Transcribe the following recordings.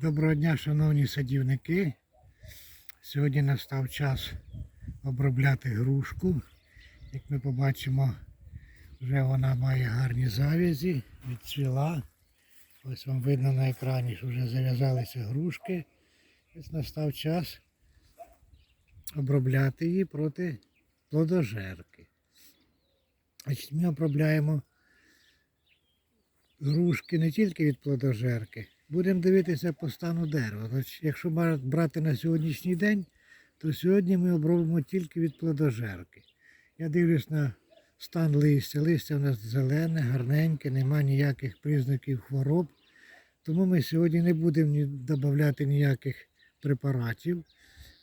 Доброго дня, шановні садівники. Сьогодні настав час обробляти грушку. Як ми побачимо, вже вона має гарні зав'язі, відцвіла. Ось вам видно на екрані, що вже зав'язалися грушки. Ось настав час обробляти її проти плодожерки. Значить, ми обробляємо грушки не тільки від плодожерки. Будемо дивитися по стану дерева. Значить, якщо брати на сьогоднішній день, то сьогодні ми обробимо тільки від плодожерки. Я дивлюсь на стан листя. Листя у нас зелене, гарненьке, нема ніяких признаків хвороб. Тому ми сьогодні не будемо додавати ніяких препаратів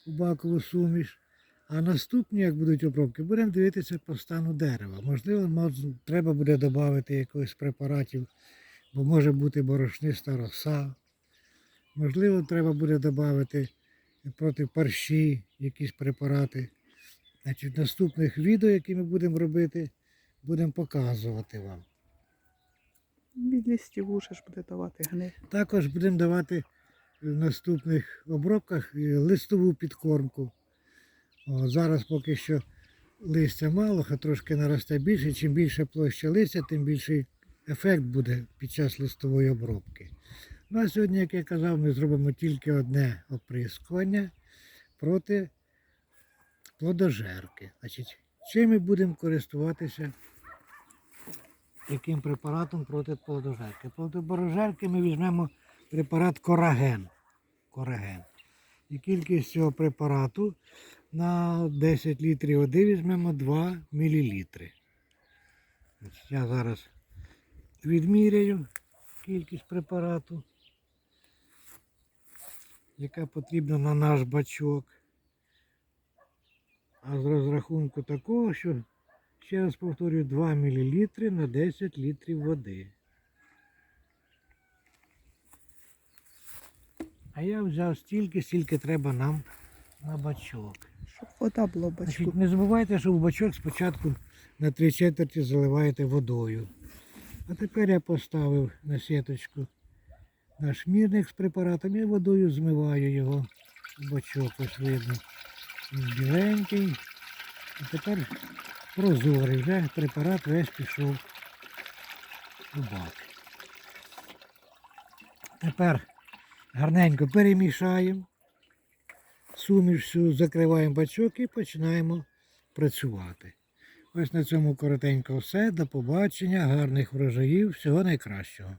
у бакову суміш. А наступні, як будуть обробки, будемо дивитися по стану дерева. Можливо, треба буде додати якихось препаратів, бо може бути борошниста роса. Можливо, треба буде додати проти парші якісь препарати. Значить, в наступних відео, які ми будемо робити, будемо показувати вам. Від листів лучше ж буде давати гниль. Також будемо давати в наступних обробках листову підкормку. О, зараз поки що листя мало, а трошки наросте більше. Чим більше площа листя, тим більший ефект буде під час листової обробки. Ну а сьогодні, як я казав, ми зробимо тільки одне оприскування проти плодожерки. Значить, чим ми будемо користуватися яким препаратом проти плодожерки. Проти плодожерки ми візьмемо препарат Кораген. Кораген. І кількість цього препарату на 10 літрів води візьмемо 2 мл. Я зараз відміряю кількість препарату, яка потрібна на наш бачок. А з розрахунку такого, що Ще раз повторюю, 2 мл на 10 літрів води. А я взяв стільки, скільки треба нам на бачок. Щоб вода була в бачку. Значить, не забувайте, що в бачок спочатку на три четверті заливаєте водою. А тепер я поставив на сіточку наш мірник з препаратом і водою змиваю його бачок. Ось видно. Він біленький. А тепер прозорий. Вже препарат весь пішов у бак. Тепер гарненько перемішаємо. Суміш всю закриваємо бачок і починаємо працювати. Ось на цьому коротенько все. До побачення, гарних врожаїв, всього найкращого.